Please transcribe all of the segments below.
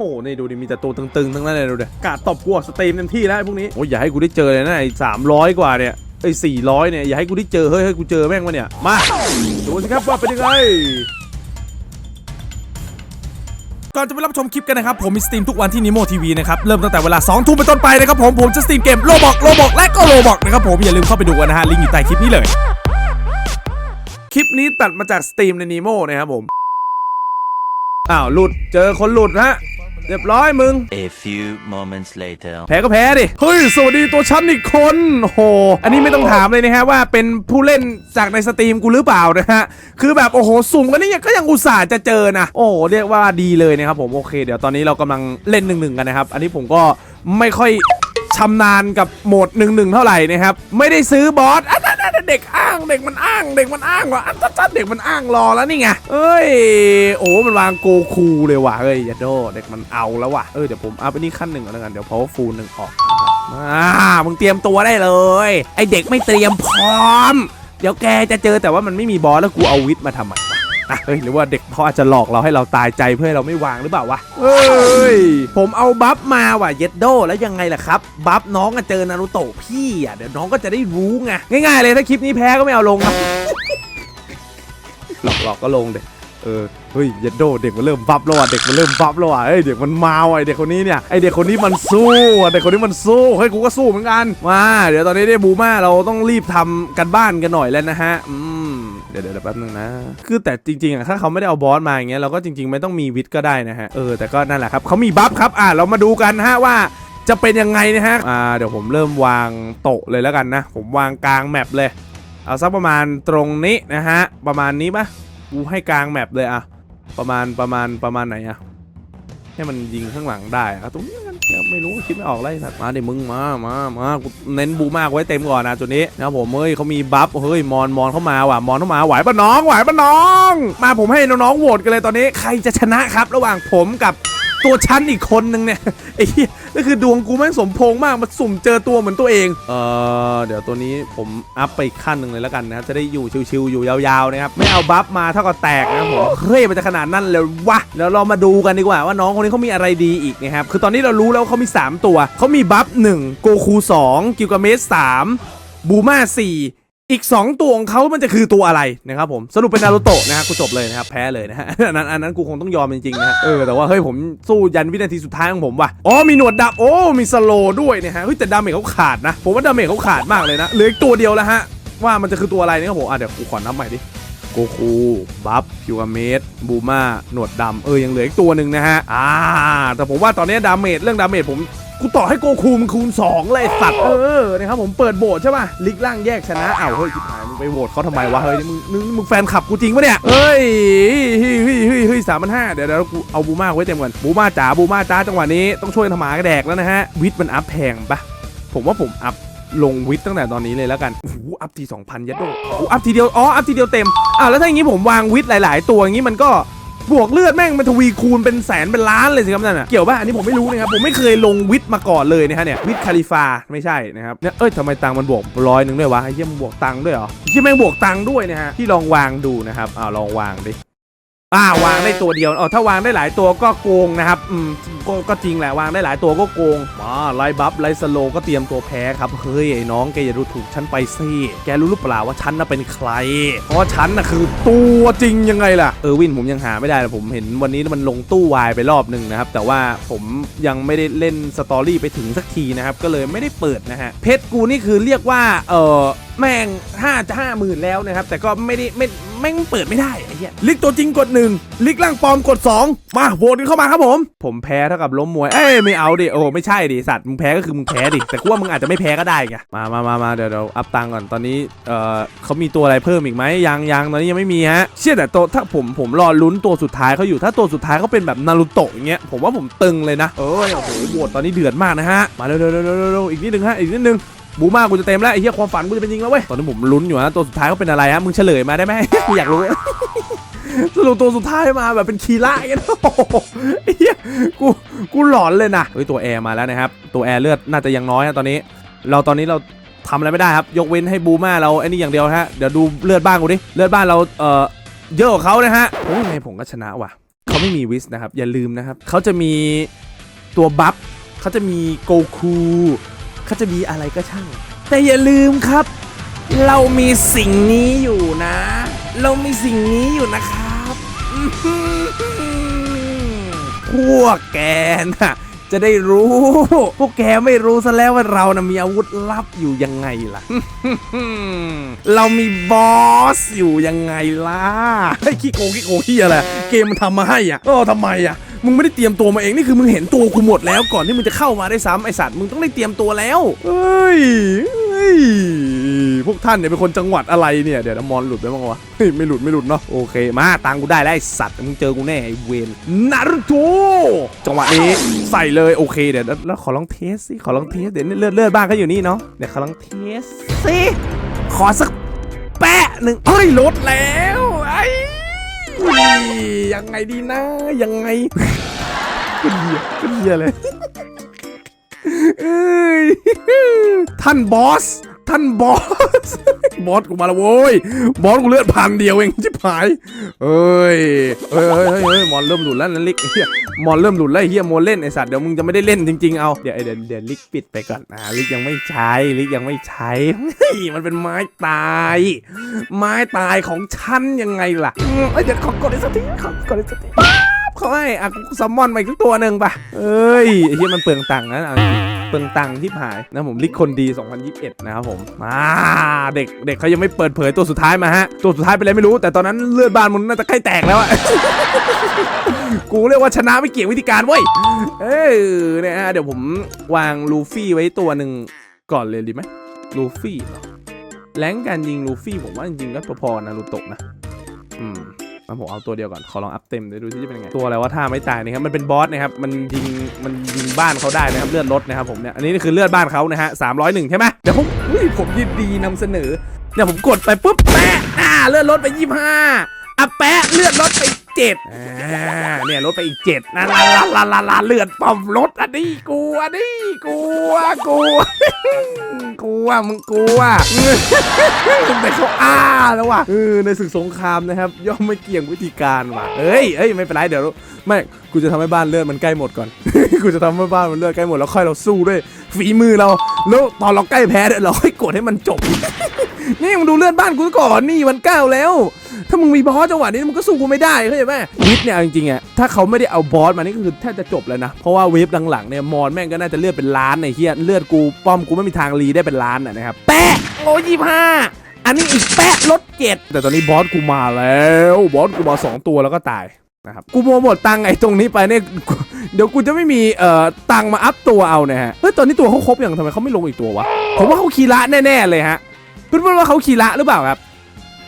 โอ้นี่ดูดิมีแต่ตัวตึงๆทั้งนั้นเลยดูดิกาดตบกูออกสตรีมเต็มที่แล้วไอ้พวกนี้โอ้ยอย่าให้กูได้เจอเลยนะไอ้สามร้อยกว่าเนี่ยไอ้สี่ร้อยเนี่ยอย่าให้กูได้เจอเฮ้ยเฮ้ยกูเจอแม่งวะเนี่ยมาดูสิครับว่าเป็นยังไงก่อนจะไปรับชมคลิปกันนะครับ ผมมีสตรีมทุกวันที่นิโมทีวีนะครับ เริ่มตั้งแต่เวลา 2 ทุ่มเป็นต้นไปนะครับผม ผมจะสตรีมเกมโลบอกโลบอกและก็โลบอกนะครับผม อย่าลืมเข้าไปดูกันนะฮะ ลิงก์อยู่ใต้คลิปนี้เลย คลิปนี้ตัดมาจากสตรีมในนิโมนะครับผม อ้าว หลุดเจอคนหลุดนะฮะ เรียบร้อยมึง A few moments later. แพ้ก็แพ้ดิ เฮ้ย สวัสดีตัวฉันอีกคนโอ้โห อันนี้ไม่ต้องถามเลยนะฮะว่าเป็นผู้เล่นจากในสตรีมกูหรือเปล่านะฮะ คือแบบโอ้โหสุ่มกันนี่ก็ยังอุตส่าห์จะเจอนะ โอ้โหเรียกว่าดีเลยนะครับผม โอเค เดี๋ยวตอนนี้เรากำลังเล่นหนึ่งหนึ่งกันนะครับ อันนี้ผมก็ไม่ค่อยชำนาญกับโหมดหนึ่งหนึ่งเท่าไหร่นะครับ ไม่ได้ซื้อบอสอะนั่น นั่นเด็กอ้างเด็กมันอ้างเด็กมันอ้างว่ะอะจัดเด็กมันอ้างรอแล้วนี่ไงเอ้ยโอ้มันวางโกคูเลยว่ะเอ้ยยัดโดเด็กมันเอาแล้วว่ะเออเดี๋ยวผมอัพอันนี้ขั้นหนึ่งก่อนแล้วกันเดี๋ยวพอฟูลหนึ่งออกมามึงเตรียมตัวได้เลย ไอเด็กไม่เตรียมพร้อม เดี๋ยวแกจะเจอแต่ว่ามันไม่มีบอสแล้วกูเอาวิทมาทำไม วะอะเฮ้ยหรือว่าเด็กเขาอาจจะหลอกเราให้เราตายใจเพื่อให้เราไม่วางหรือเปล่าวะเฮ้ยผมเอาบัฟมาว่ะเยดโดแล้วยังไงล่ะครับบัฟน้องก็เจอนารูโตะพี่อะเดี๋ยวน้องก็จะได้รู้ไงง่ายๆเลยถ้าคลิปนี้แพ้ก็ไม่เอาลงนะหลอกหลอกก็ลงเด็เออเฮ้ยเยดโดเด็กมันเริ่มบัฟแล้วอะเด็กมันเริ่มบัฟแล้วอะเฮ้ยเด็กมันมาว่ะไอเด็กคนนี้เนี่ยไอเด็กคนนี้มันสู้อะเด็กคนนี้มันสู้เฮ้ยกูก็สู้เหมือนกันมาเดี๋ยวตอนนี้ได้บูมาเราต้องรีบทำกันบ้านกันหน่อยแล้วนะฮะอืม เดี๋ยวเดี๋ยวแป๊บนึงนะ คือแต่จริงๆอะถ้าเขาไม่ได้เอาบอสมาอย่างเงี้ยเราก็จริง ๆ ไม่ต้องมีวิทย์ก็ได้นะฮะ เออแต่ก็นั่นแหละครับเขามีบัฟครับอะเรามาดูกันนะฮะว่าจะเป็นยังไงนะฮะ อ่าเดี๋ยวผมเริ่มวางโต๊ะเลยแล้วกันนะ ผมวางกลางแมปเลย เอาสักประมาณตรงนี้นะฮะ ประมาณนี้ปะกูให้กลางแมปเลยอะประมาณประมาณประมาณไหนอะ ให้มันยิงข้างหลังได้อะตรงนี้กันไม่รู้คิดไม่ออกเลยสัตว์มาดิมึงมามามาเน้นบูมากไว้เต็มก่อนนะจุดนี้นะผมเฮ้ยเขามีบัฟเฮ้ยมอนมอนเข้ามาว่ะมอนเข้ามาไหวปะน้องไหวปะน้อง มาผมให้น้องๆโหวตกันเลยตอนนี้ ใครจะชนะครับ ระหว่างผมกับ ตัวชั้นอีกคนนึงเนี่ยไอ้เหี้ยก็คือดวงกูแม่งสมพงมากมาสุ่มเจอตัวเหมือนตัวเองเออเดี๋ยวตัวนี้ผมอัพไปอีกขั้นหนึ่งเลยแล้วกันนะครับจะได้อยู่ชิวๆอยู่ยาวๆนะครับไม่เอาบัฟมาเท่ากับแตกนะครับผมเฮ้ยมันจะขนาดนั้นเลยวะแล้วเรามาดูกันดีกว่าว่าน้องคนนี้เขามีอะไรดีอีกนะครับคือตอนนี้เรารู้แล้วว่าเขามี 3 ตัวเขามีบัฟ1โกคู2กิลกาเมส3บูมา4 อีก 2 ตัวของเขามันจะคือตัวอะไรนะครับผมสรุปเป็นนารูโตะนะฮะกูจบเลยนะครับแพ้เลยนะฮะอันนั้นอันนั้นกูคงต้องยอมจริงๆนะฮะเออแต่ว่าเฮ้ยผมสู้ยันวินาทีสุดท้ายของผมว่ะอ๋อมีหนวดดำโอ้มีสโลด้วยนะฮะเฮ้ยแต่ดาเมจเขาขาดนะ ผมว่าดาเมจเขาขาดมากเลยนะเหลืออีกตัวเดียวแล้วฮะว่ามันจะคือตัวอะไรนะครับผมอะเดี๋ยวกูขอนับใหม่ดิโกคูบัฟคิวาเมสบูมาหนวดดำเออยังเหลืออีกตัวหนึ่งนะฮะอ่าแต่ผมว่าตอนนี้ดาเมจเรื่องดาเมจผม กูต่อให้โกคูมันคูณ2เลยไอ้สัตว์เออนะครับผมเปิดโบสใช่ป่ะลิกล่างแยกชนะอ้าวเฮ้ยจิบหายมึงไปโหวตเขาทำไมวะเฮ้ยนี่มึงมึงมึงแฟนคลับกูจริงปะเนี่ยเฮ้ยเฮ้ยเฮ้ยเฮ้ยเฮ้ยสามพันห้าเดี๋ยวเดี๋ยวกูเอาบูมาไว้เต็มก่อนบูมาจ๋าบูมาจ๋าจังหวะนี้ต้องช่วยทำหมากระแดกแล้วนะฮะวิทย์มันอัพแพงปะผมว่าผมอัพลงวิทย์ตั้งแต่ตอนนี้เลยแล้วกันโอ้โหอัพทีสองพันยัดโดโอ้โหอัพทีเดียวอ๋ออัพทีเดียวเต็มอ้าวแล้วถ้าอย่างนี้ผมวางวิทย์หลาย ๆ ตัวอย่างนี้มันก็ บวกเลือดแม่งมันทวีคูณเป็นแสนเป็นล้านเลยสิครับนั่นอะเกี่ยวป่ะอันนี้ผมไม่รู้นะครับผมไม่เคยลงวิทย์มาก่อนเลยนะฮะเนี่ยวิทย์คาลิฟาไม่ใช่นะครับเนี่ยเอ้ยทำไมตังค์มันบวกร้อยหนึ่งด้วยวะไอ้เหี้ยมันบวกตังค์ด้วยเหรอไอ้เหี้ยแม่งบวกตังค์ด้วยนะฮะที่ลองวางดูนะครับอ่าลองวางดิ อ่าวางได้ตัวเดียวอ๋อถ้าวางได้หลายตัวก็โกงนะครับอืมก็ก็จริงแหละวางได้หลายตัวก็โกงมาไลบัฟไลสโลก็เตรียมตัวแพ้ครับเฮ้ยไอ้น้องแกอย่าดูถูกฉันไปสิแกรู้หรือเปล่าว่าฉันน่ะเป็นใคร เพราะว่าฉันน่ะคือตัวจริงยังไงล่ะเออวินผมยังหาไม่ได้เลยผมเห็นวันนี้มันลงตู้วายไปรอบหนึ่งนะครับแต่ว่าผมยังไม่ได้เล่นสตอรี่ไปถึงสักทีนะครับก็เลยไม่ได้เปิดนะฮะเพชรกูนี่คือเรียกว่าเออ แม่งห้าจะห้าหมื่นแล้วนะครับ แต่ก็ไม่ได้ไม่แม่งเปิดไม่ได้ไอ้เหี้ยลิกตัวจริงกดหนึ่งลิกร่างปลอมกดสองมาโหวตกันเข้ามาครับผม ผมแพ้เท่ากับล้มมวยเอ้ยไม่เอาดิโอ้ไม่ใช่ดิสัตว์มึงแพ้ก็คือมึงแพ้ดิแต่กูว่ามึงอาจจะไม่แพ้ก็ได้ไงมามามามาเดี๋ยวเดี๋ยวอัพตังก่อนตอนนี้เออเขามีตัวอะไรเพิ่มอีกไหมยังยังตอนนี้ยังไม่มีฮะเชื่อแต่ตัวถ้าผมผมรอลุ้นตัวสุดท้ายเขาอยู่ถ้าตัวสุดท้ายเขาเป็นแบบนารูโตะอย่างเงี้ยผมว่าผมตึงเลยนะเออโอ้โหโหวตตอนนี้เดือดมากนะฮะมาเร็วเร็วเร็วเร็วเร็วอีกนิดนึงฮะอีกนิดนึง บูมากูจะเต็มแล้วไอ้เหี้ยความฝันกูจะเป็นจริงแล้วเว้ยตอนนี้ผมลุ้นอยู่นะตัวสุดท้ายเขาเป็นอะไรฮะมึงเฉลยมาได้ไหมกูอยากรู้สรุปตัวสุดท้ายมาแบบเป็นคีร่าเงี้ยไอ้เหี้ยกูกูหลอนเลยนะเฮ้ยตัวแอร์มาแล้วนะครับตัวแอร์เลือดน่าจะยังน้อยนะตอนนี้ เราตอนนี้เราทำอะไรไม่ได้ครับ ยกเว้นให้บูมาเราไอ้นี่อย่างเดียวฮะเดี๋ยวดูเลือดบ้านกูดิเลือดบ้านเราเอ่อเยอะกว่าเขานะฮะโอ้ยไงผมก็ชนะว่ะเขาไม่มีวิสนะครับอย่าลืมนะครับเขาจะมีตัวบัฟเขาจะมีโกคู เขาจะมีอะไรก็ช่าง แต่อย่าลืมครับ เรามีสิ่งนี้อยู่นะ เรามีสิ่งนี้อยู่นะครับพวกแกน่ะจะได้รู้ พวกแกไม่รู้ซะแล้วว่าเรานะมีอาวุธลับอยู่ยังไงล่ะ เรามีบอสอยู่ยังไงล่ะไอ้ขี้โกงขี้โกงขี้อะไร เกมมันทำมาให้อะเออทำไมอะ มึงไม่ได้เตรียมตัวมาเองนี่คือมึงเห็นตัวกูหมดแล้วก่อนที่มึงจะเข้ามาได้ซ้ำไอสัตว์มึงต้องได้เตรียมตัวแล้วเฮ้ยเฮ้ยพวกท่านเนี่ยเป็นคนจังหวัดอะไรเนี่ยเดี๋ยวนมอนหลุดไปบ้างวะเฮ้ยไม่หลุดไม่หลุดเนาะโอเคมาตังกูได้แล้วไอสัตว์มึงเจอกูแน่ไอเวนนารุโตจังหวะนี้ใส่เลยโอเคเดี๋ยวแล้วแล้วขอลองเทสสิขอลองเทสเดี๋ยวเลือดเลือดบ้างก็อยู่นี่เนาะเดี๋ยวขอลองเทสสิขอสักแปะหนึ่งเฮ้ยลดแล้ว ยังไงดีนะ ยังไงก็เหี้ยก็เหี้ยเลยเอ้ยท่านบอส ท่านบอส บอสกูมาแล้วโว้ยบอสกูเลือดพันเดียวเองชิบหายเอ้ยเฮ้ยเฮ้ยเฮ้ยมอนเริ่มหลุดแล้วนันลิกเฮียมอนเริ่มหลุดแล้วเฮียมอนเล่นไอสัตว์เดี๋ยวมึงจะไม่ได้เล่นจริงๆเอาเดี๋ยวเดี๋ยวเดี๋ยวลิกปิดไปก่อนอ่าลิกยังไม่ใช้ลิกยังไม่ใช้มันเป็นไม้ตาย ไม้ตายของฉันยังไงล่ะเอ้ยเดี๋ยวขอกดอีกสักทีขอกดอีกสักที เขาให้อะกูซัมมอนมาอีกสักตัวหนึ่งป่ะเอ้ยไอ้เหี้ยมันเปลืองตังค์นะเอาจริงเปลืองตังค์ที่หายนะผมลิกคนดี 2021 นะครับผมมาเด็กเด็กเขายังไม่เปิดเผยตัวสุดท้ายมาฮะ ตัวสุดท้ายไปเลยไรไม่รู้ แต่ตอนนั้นเลือดบานมันน่าจะใกล้แตกแล้วอะ กูเรียกว่าชนะไม่เกี่ยงวิธีการเว้ย เออเนี่ยฮะเดี๋ยวผมวางลูฟี่ไว้ตัวหนึ่งก่อนเลยดีไหมลูฟี่เหรอแรงการยิงลูฟี่ผมว่าจริงๆก็พอๆนารูโตะนะ อืม งั้นผมเอาตัวเดียวก่อน ขอลองอัพเต็มเดี๋ยวดูที่จะเป็นยังไง ตัวอะไรว่าท่าไม่ตายนะครับ มันเป็นบอสนะครับ มันยิง มันยิงบ้านเขาได้นะครับ เลือดลดนะครับผมเนี่ย อันนี้คือเลือดบ้านเขานะฮะสามร้อยหนึ่งใช่ไหมเดี๋ยวผมอุ้ยผมยินดีนำเสนอ เนี่ยผมกดไปปุ๊บแปะอ่า เลือดลดไปยี่ห้า อะแปะเลือดลดไปเจ็ดเนี่ยลดไปอีกเจ็ดนะลาลาลาลาลาเลือดปอมลดอันนี้กูอันนี้กูอะกูกูอะมึงกูอะแต่เขาอ้าแล้วว่ะเออในศึกสงครามนะครับ ย่อมไม่เกี่ยงวิธีการว่ะเอ้ยเอ้ยไม่เป็นไรเดี๋ยวไม่กูจะทำให้บ้านเลือดมันใกล้หมดก่อนกูจะทำให้บ้านมันเลือดใกล้หมดแล้วค่อยเราสู้ด้วยฝีมือเราแล้วตอนเราใกล้แพ้เนี่ยเราค่อยกดให้มันจบนี่มึงดูเลือดบ้านกูก่อนนี่มันเก้าแล้ว ถ้ามึงมีบอสจังหวะนี้มึงก็สู้กูไม่ได้เข้าใจไหมวิทเนี่ยจริงๆอะถ้าเขาไม่ได้เอาบอสมานี่ก็คือแทบจะจบแล้วนะ เพราะว่าเวฟหลังๆเนี่ยมอนแม่งก็น่าจะเลือดเป็นล้านในเฮียเลือดกูป้อมกูไม่มีทางรีได้เป็นล้านอะนะครับแปะโอ้ยี่ห้าอันนี้อีกแปะลดเจ็ดแต่ตอนนี้บอสกูมาแล้วบอสกูมาสองตัวแล้วก็ตายนะครับกูโมหมดตังไอ้ตรงนี้ไปเนี่ยเดี๋ยวกูจะไม่มีเอ่อตังมาอัพตัวเอานะฮะเฮ้ยตอนนี้ตัวเขาครบอย่างทำไมเขาไม่ลงอีกตัววะผมว่าเขาคีระแน่ๆเลยฮะเพื่อนๆว่าเขาคีระหรือเปล่าครับ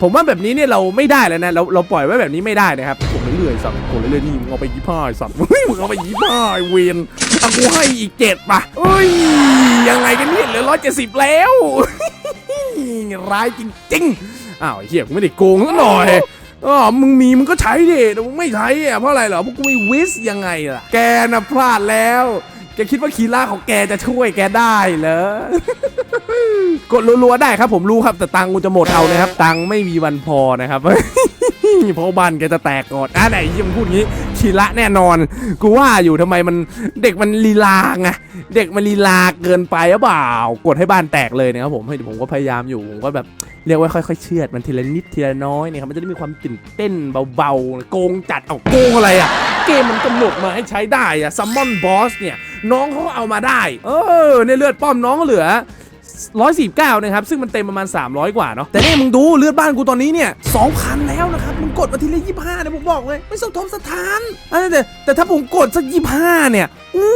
ผมว่าแบบนี้เนี่ยเราไม่ได้แล้วนะเราเราปล่อยไว้แบบนี้ไม่ได้นะครับผมเรื่อยๆสัตว์ผมเรื่อยๆนี่มึงเอาไปยี่ห้าไอ้สัตว์เฮ้ยมึงเอาไปยี่ห้าไอ้เวนเอากูให้อีกเจ็ดป่ะเอ้ยยังไงกันเนี่ยเหลือร้อยเจ็ดสิบแล้วร้ายจริงๆอ้าวไอ้เหี้ยกูไม่ได้โกงซะหน่อยอ๋อมึงมีมึงก็ใช้ดิแต่มึงไม่ใช้อะเพราะอะไรเหรอเพราะกูมีวิสยังไงล่ะ แกน่ะพลาดแล้ว แกคิดว่าคีร่าของแกจะช่วยแกได้เหรอ กดรัวๆได้ครับผมรู้ครับแต่ตังค์กูจะหมดเอานะครับ ตังค์ไม่มีวันพอนะครับเพราะบ้านแกจะแตกก่อนอะไหนยังพูดงี้ชีระแน่นอน กูว่าอยู่ทำไมมันเด็กมันลีลาไงเด็กมันลีลาเกินไปหรือเปล่ากดให้บ้านแตกเลยนะครับผมเฮ้ผมก็พยายามอยู่ผมก็แบบเรียกว่าค่อยๆเชื่อดมันทีละนิดทีละน้อยเนี่ยครับมันจะได้มีความตื่นเต้นเบาๆโกงจัดเอาโกงอะไรอะเกมมันกำหนดมาให้ใช้ได้อะซัมมอนบอสเนี่ยน้องเขาเอามาได้ เออในเลือดป้อมน้องเหลือ 149นะครับซึ่งมันเต็มประมาณ 300 กว่าเนาะแต่นี่มึงดูเลือดบ้านกูตอนนี้เนี่ย2,000 แล้วนะครับมึงกดมาทีละ25นะผมบอกเลยไม่สะทกสถานแต่แต่ถ้าผมกดสัก25เนี่ยอู้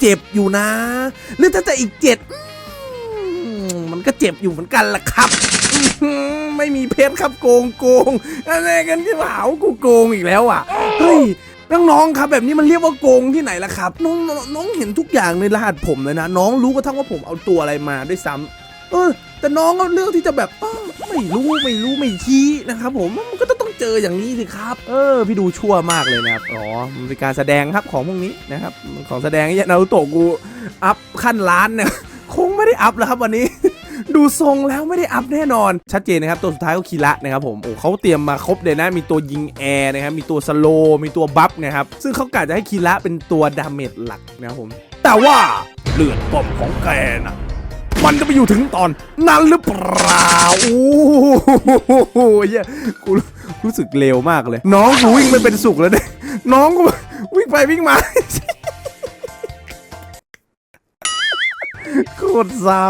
เจ็บอยู่นะ หรือถ้าจะอีก7อืมมันก็เจ็บอยู่เหมือนกันล่ะครับไม่มีเพชรครับโกงโกงอะไรกันที่หาวกูโกงอีกแล้วอะเฮ้ย น้องๆครับแบบนี้มันเรียกว่าโกงที่ไหนล่ะครับ น้องน้องเห็นทุกอย่างในรหัสผมเลยนะ น้องรู้กระทั่งว่าผมเอาตัวอะไรมาด้วยซ้ำเออ แต่น้องก็เลือกที่จะแบบไม่รู้ไม่รู้ไม่ชี้นะครับผมมันก็ต้องเจออย่างนี้สิครับ เออ พี่ดูชั่วมากเลยนะครับอ๋อมันเป็นการแสดงครับของพวกนี้นะครับของแสดงเนี่ยนารูโตะกูอัพขั้นล้านเนี่ยคงไม่ได้อัพแล้วครับวันนี้ ดูทรงแล้วไม่ได้อัพแน่นอน ชัดเจนนะครับ ตัวสุดท้ายก็คีระนะครับผมโอ้เขาเตรียมมาครบเลยนะ มีตัวยิงแอร์นะครับ มีตัวสโล มีตัวบัฟนะครับ ซึ่งเขากะจะให้คีระเป็นตัวดาเมจหลักนะครับผม แต่ว่าเลือดป้อมของแกนะมันจะไปอยู่ถึงตอนนั้นหรือเปล่าโอ้โหเยกูรู้สึกเลวมากเลย น้องกูวิ่งไม่เป็นสุขแล้วเนี่ยน้องกูวิ่งไปวิ่งมา คตรเศร้า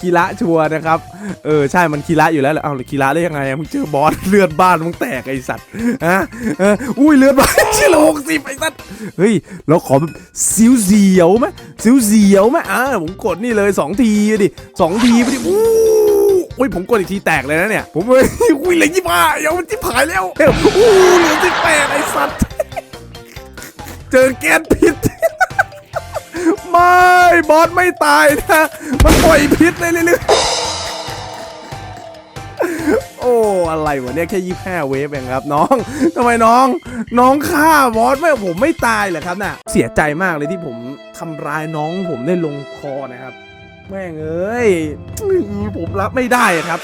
คีระชัวนะครับ เออใช่มันคีระอยู่แล้วแหละเอาคีระได้ยังไงมึงเจอบอสเลือดบ้านมึงแตกไอสัตว์ฮะเอออุ้ยเลือดบ้านชิลหกสิบไอสัตว์เฮ้ยเราขอแบบซิวเสียวไหมซิวเสียวไหมอ่าผมกดนี่เลยสองทีดิสองทีไปดิอู้อุ้ยผมกดอีกทีแตกเลยนะเนี่ย ผมเอ้ยอุ้ยเหลือยี่ห้าเดี๋ยวมันจิบหายแล้วเฮ้ยอู้เหลือสิบแปดไอสัตว์เจอแก๊สพิษ ไม่บอสไม่ตายนะมันปล่อยพิษเลยเรื่อยๆโอ้อะไรวะเนี่ยแค่ยี่ห้าเวฟเองครับน้องทำไมน้อง น้องฆ่าบอสไม่ผมไม่ตายเหรอครับน่ะเสียใจมากเลยที่ผมทำร้ายน้องผมได้ลงคอนะครับ แม่งเอ้ยผมรับไม่ได้ครับ